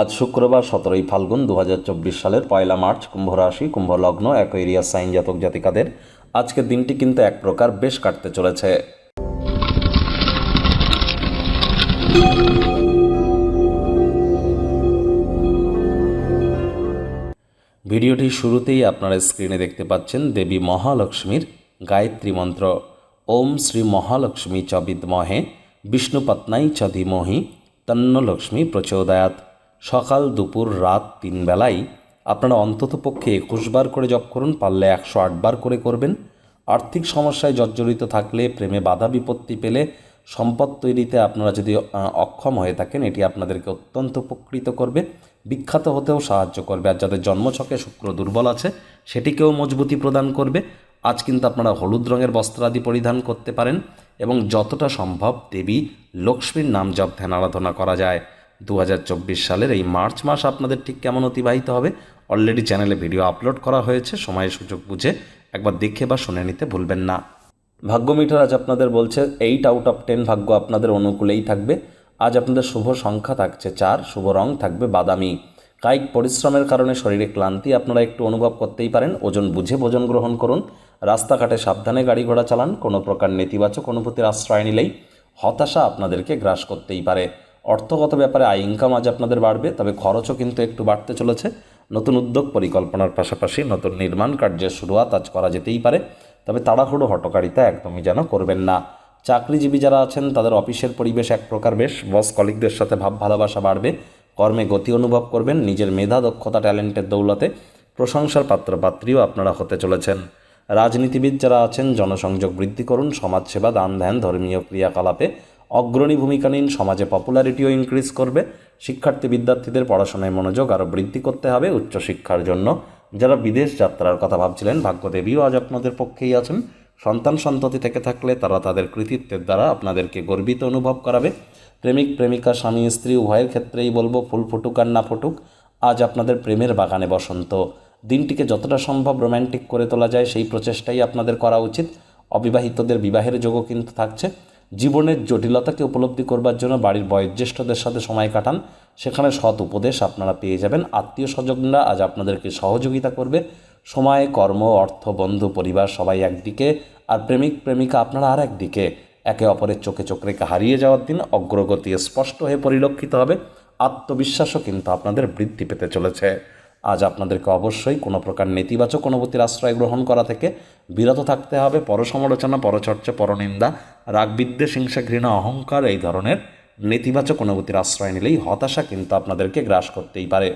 আজ শুক্রবার সতেরোই ফাল্গুন দু হাজার চব্বিশ সালের পয়লা মার্চ কুম্ভ রাশি কুম্ভ লগ্ন এক এরিয়া সাইন জাতক জাতিকাদের আজকের দিনটি কিন্তু এক প্রকার বেশ কাটতে চলেছে। ভিডিওটির শুরুতেই আপনারা স্ক্রিনে দেখতে পাচ্ছেন দেবী মহালক্ষ্মীর গায়ত্রী মন্ত্র। ওম শ্রী মহালক্ষ্মী চ বিদ্মহে বিষ্ণুপত্নাই চ ধীমহি তন্ন লক্ষ্মী প্রচোদয়াত সকাল দুপুর রাত তিন বেলায় আপনারা অন্ততপক্ষে একুশ বার করে জপ করুন, পারলে একশো আটবার করে করবেন। আর্থিক সমস্যায় জর্জরিত থাকলে, প্রেমে বাধা বিপত্তি পেলে সম্পদ তৈরিতে আপনারা যদি অক্ষম হয়ে থাকেন, এটি আপনাদেরকে অত্যন্ত উপকৃত করবে, বিখ্যাত হতেও সাহায্য করবে। আর যাদের জন্মছকে শুক্র দুর্বল আছে, সেটিকেও মজবুতি প্রদান করবে। আজ কিন্তু আপনারা হলুদ রঙের বস্ত্রাদি পরিধান করতে পারেন এবং যতটা সম্ভব দেবী লক্ষ্মীর নাম জপ ধ্যান আরাধনা করা যায়। দু হাজার চব্বিশ সালের এই মার্চ মাস আপনাদের ঠিক কেমন অতিবাহিত হবে? অলরেডি চ্যানেলে ভিডিও আপলোড করা হয়েছে সময় সুযোগ বুঝে একবার দেখে বা শুনে নিতে ভুলবেন না। ভাগ্য মিটার আজ আপনাদের বলছে এইট আউট অফ টেন ভাগ্য আপনাদের অনুকূলেই থাকবে। আজ আপনাদের শুভ সংখ্যা থাকছে চার, শুভ রং থাকবে বাদামি। কায়িক পরিশ্রমের কারণে শরীরে ক্লান্তি, আপনারা একটু অনুভব করতেই পারেন, ওজন বুঝে ভোজন গ্রহণ করুন। রাস্তাঘাটে সাবধানে গাড়ি ঘোড়া চালান, কোনো প্রকার নেতিবাচক অনুভূতির আশ্রয় নিলেই হতাশা আপনাদেরকে গ্রাস করতেই পারে। অর্থগত ব্যাপারে আয় ইনকাম আজ আপনাদের বাড়বে, তবে খরচও কিন্তু একটু বাড়তে চলেছে। নতুন উদ্যোগ পরিকল্পনার পাশাপাশি নতুন নির্মাণ কার্যের শুরুয়াত আজ করা যেতেই পারে, তবে তাড়াহুড়ো হটকারিতা একদমই যেন করবেন না। চাকরিজীবী যারা আছেন, তাদের অফিসের পরিবেশ এক প্রকার বেশ, বস কলিকদের সাথে ভাব ভালোবাসা বাড়বে, কর্মে গতি অনুভব করবেন, নিজের মেধা, দক্ষতা, ট্যালেন্টের দৌলতে প্রশংসার পাত্রপাত্রীও আপনারা হতে চলেছেন। রাজনীতিবিদ যারা আছেন, জনসংযোগ বৃদ্ধি করুন, সমাজসেবা, দান ধ্যান, ধর্মীয় ক্রিয়াকলাপে অগ্রণী ভূমিকা নিন, সমাজে পপুলারিটিও ইনক্রিজ করবে, শিক্ষার্থী বিদ্যার্থীদের পড়াশোনায় মনোযোগ আরও বৃদ্ধি করতে হবে উচ্চশিক্ষার জন্য। যারা বিদেশ যাত্রার কথা ভাবছিলেন, ভাগ্যদেবীও আজ আপনাদের পক্ষেই আছেন। সন্তান সন্ততি থেকে থাকলে তারা তাদের কৃতিত্বের দ্বারা আপনাদেরকে গর্বিত অনুভব করাবে। প্রেমিক, প্রেমিকা, স্বামী, স্ত্রী, উভয়ের ক্ষেত্রেই বলব, ফুল ফুটুক আর না ফুটুক, আজ আপনাদের প্রেমের বাগানে বসন্ত। দিনটিকে যতটা সম্ভব রোম্যান্টিক করে তোলা যায়, সেই প্রচেষ্টাই আপনাদের করা উচিত। অবিবাহিতদের বিবাহের যোগও কিন্তু থাকছে। জীবনের জটিলতাকে উপলব্ধি করবার জন্য বাড়ির বয়োজ্যেষ্ঠদের সাথে সময় কাটান। সেখানে সৎ উপদেশ আপনারা পেয়ে যাবেন। আত্মীয় স্বজনরা আজ আপনাদেরকে সহযোগিতা করবে। সময়, কর্ম, অর্থ, বন্ধু, পরিবার সবাই একদিকে আর প্রেমিক, প্রেমিকা আপনারা আর একদিকে। একে অপরের চোখে চোখ রেখে হারিয়ে যাওয়ার দিন অগ্রগতি স্পষ্ট হয়ে পরিলক্ষিত হবে। আত্মবিশ্বাসও কিন্তু আপনাদের বৃদ্ধি পেতে চলেছে। আজ আপনাদেরকে অবশ্যই কোনো প্রকার নেতিবাচক অনুভূতির আশ্রয় গ্রহণ করা থেকে বিরত থাকতে হবে। পরসমালোচনা, পরচর্চা, পরনিন্দা, রাগবিদ্বেষ, হিংসা, ঘৃণা, অহংকার এই ধরনের নেতিবাচক অনুভূতির আশ্রয় নিলেই হতাশা কিন্তু আপনাদেরকে গ্রাস করতেই পারে।